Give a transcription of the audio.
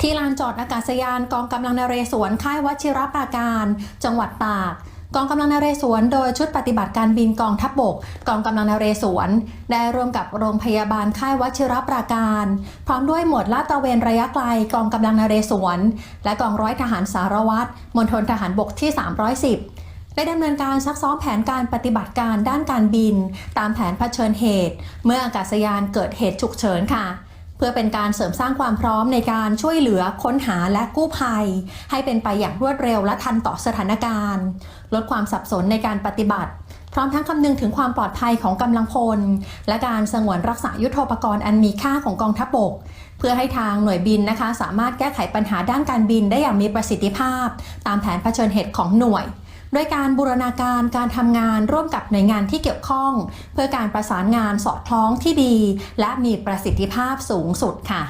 ที่ลานจอดอากาศยานกองกำลังนเรศวรค่ายวชิรปราการ จังหวัดตากกองกำลังนเรศวร โดยชุดปฏิบัติการบินกองทัพบบก กองกำลังนเรศวร ได้ร่วมกับโรงพยาบาลค่ายวชิรปราการ พร้อมด้วยหมวดลาดตระเวนระยะไกลกองกำลังนเรศวร และกองร้อยทหารสารวัตรมณฑลทหารบกที่ 310ได้ดำเนินการซักซ้อมแผนการปฏิบัติการด้านการบิน ตามแผนเผชิญเหตุ เมื่ออากาศยานเกิดเหตุฉุกเฉินค่ะ พื่อเป็นการเสริมสร้างความพร้อมในการช่วยเหลือค้นหาและกู้ภัย ให้เป็นไปอย่างรวดเร็วและทันต่อสถานการณ์ ลดความสับสนในการปฏิบัติ พร้อมทั้งคำนึงถึงความปลอดภัยของกำลังพล และการสงวนรักษายุทโธปกรณ์อันมีค่าของกองทัพบกเพื่อให้ทางหน่วยบินนะคะ สามารถแก้ไขปัญหาด้านการบินได้อย่างมีประสิทธิภาพ ตามแผนเผชิญเหตุของหน่วย ดยการบูรณาการการทำงานร่วมกับหน่วยงานที่เกี่ยวข้อง เพื่อการประสานงานสอดคล้องที่ดี และมีประสิทธิภาพสูงสุดค่ะ